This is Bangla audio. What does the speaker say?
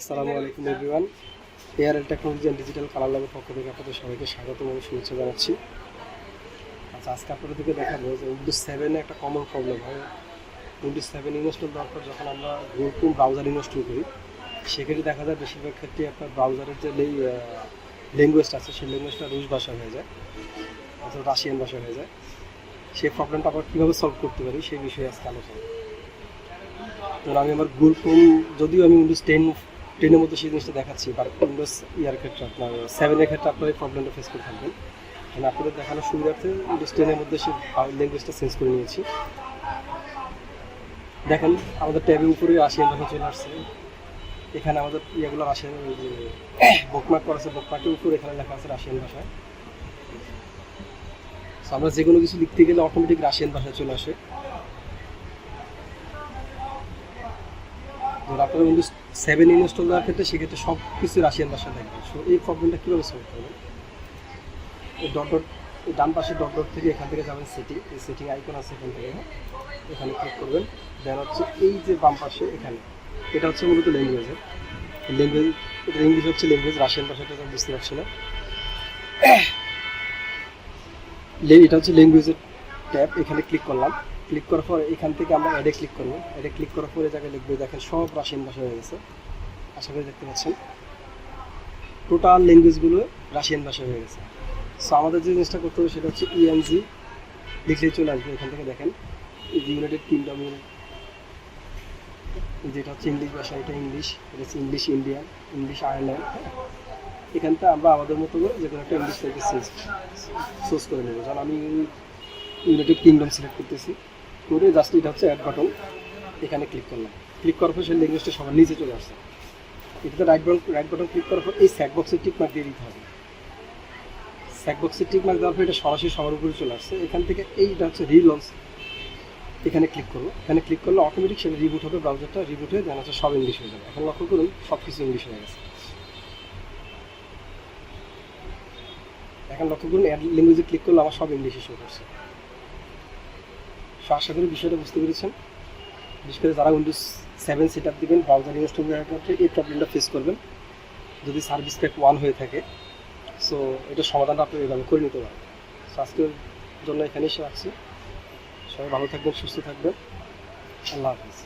আসসালামু আলাইকুম এভরিওয়ান এয়ারএল টেকনোলজি অ্যান্ড ডিজিটাল কালার ল্যাবের পক্ষ থেকে আপনাদের সবাইকে স্বাগত এবং শুভেচ্ছা জানাচ্ছি। আচ্ছা আজকে আপনাদের থেকে দেখাবো যে উইন্ডোজ সেভেনে একটা কমন প্রবলেম হয়। উইন্ডোজ সেভেন ইনস্টল দেওয়ার পর যখন আমরা নতুন ব্রাউজার ইনস্টল করি, সেক্ষেত্রে দেখা যায় বেশিরভাগ ক্ষেত্রে আপনার ব্রাউজারের যে ল্যাঙ্গুয়েজটা আছে, সেই ল্যাঙ্গুয়েজটা রুশ ভাষা হয়ে যায়, অথবা রাশিয়ান ভাষা হয়ে যায়। সেই প্রবলেমটা আবার কীভাবে সলভ করতে পারি, সেই বিষয়ে আজকে আলোচনা ধরুন আমি আমার গুগল যদিও আমি উইন্ডোজ টেন টেনের মধ্যে সেই জিনিসটা দেখাচ্ছি বাট উইন্ডোজ ইয়ার ক্ষেত্রে আপনার সেভেনের ক্ষেত্রে আপনার এই প্রবলেমটা ফেস করে থাকবেন। মানে আপনাদের দেখানোর সুবিধার্থে উইন্ডোজ টেনের মধ্যে সেই ল্যাঙ্গুয়েজটা চেঞ্জ করে নিয়েছি। দেখেন, আমাদের ট্যাবের উপরে রাশিয়ান ভাষা চলে আসছে। এখানে আমাদের ইয়েগুলো রাশিয়ান ওই যে বুকমার্ক করা আছে বুকমার্কের উপরে এখানে লেখা আছে রাশিয়ান ভাষায়। আমরা যে কোনো কিছু লিখতে গেলে অটোমেটিক রাশিয়ান ভাষায় চলে আসে। ধর আপনার উইন্ডোজ সেভেন ইনস্টল দেওয়ার ক্ষেত্রে সেক্ষেত্রে সব কিছু রাশিয়ান ভাষা থাকবে সো এই প্রবলেমটা কীভাবে সলভ করবেন? ডট ডট ডান পাশে ডট ডট থেকে এখান থেকে যাবেন সেটিং এই সেটিং আইকন আছে এখান থেকে এখানে ক্লিক করবেন। দেন হচ্ছে এই যে বাম পাশে এখানে, এটা হচ্ছে মূলত ল্যাঙ্গুয়েজের ল্যাঙ্গুয়েজ এটা ইংলিশ হচ্ছে ল্যাঙ্গুয়েজ রাশিয়ান ভাষাটা তো বুঝতে পারছি না। এটা হচ্ছে ল্যাঙ্গুয়েজের ট্যাব এখানে ক্লিক করলাম। ক্লিক করার পর এখান থেকে আমরা অ্যাডে ক্লিক করব। অ্যাডে ক্লিক করার পরে জায়গায় লিখবে দেখেন সব রাশিয়ান ভাষা হয়ে গেছে। আশা করি দেখতে পাচ্ছেন। টোটাল ল্যাঙ্গুয়েজগুলো রাশিয়ান ভাষা হয়ে গেছে। সো আমাদের যে জিনিসটা করতে হবে সেটা হচ্ছে ইএনজি লিখলেই চলে আসবে। এখান থেকে দেখেন ইউনাইটেড কিংডম যেটা হচ্ছে ইংলিশ ভাষা, এটা ইংলিশ এটা হচ্ছে ইংলিশ ইন্ডিয়ান ইংলিশ আয়ারল্যান্ড এখানটা আমরা আমাদের মতো করে যে কোনো একটা ইংলিশ সোর্স করে নেব। কারণ আমি ইউনাইটেড কিংডম সিলেক্ট করতেছি। করে জাস্ট এটা হচ্ছে অ্যাড বাটন এখানে ক্লিক করলাম। ক্লিক করার পর সেই ল্যাঙ্গুয়েজটা সবার নিচে চলে আসছে। এটাতে right button right button click করার পর এই স্যাক বক্সের টিক মার্ক দিয়ে দিতে হবে। স্যাক বক্সের টিক মার্ক দেওয়ার পর এটা সরাসরি সবার উপরে চলে আসছে। এখান থেকে এইটা হচ্ছে রিলঞ্চ এখানে ক্লিক করব এখানে ক্লিক করলে অটোমেটিক সেটা রিবুট হবে ব্রাউজারটা রিবুট হয়ে দেন হচ্ছে সব ইংলিশ হয়ে যাবে। এখন লক্ষ্য করুন সব কিছু ইংলিশ হয়ে গেছে। এখন লক্ষ্য করুন অ্যাড ল্যাঙ্গুয়েজে ক্লিক করলে আমার সব ইংলিশে শো করছে। সো আশা করি বিষয়টা বুঝতে পেরেছেন। বিশেষ করে যারা উইন্ডোজ সেভেন সেট আপ দেবেন ব্রাউজার ইনস্টল করার ক্ষেত্রে এই প্রবলেমটা ফেস করবেন। যদি সার্ভিস প্যাক ওয়ান হয়ে থাকে সো এটা সমাধানটা আপনি এভাবে করে নিতে পারেন। সো আজকের জন্য এসে রাখছি সবাই ভালো থাকবেন, সুস্থ থাকবেন। আল্লাহ হাফিজ।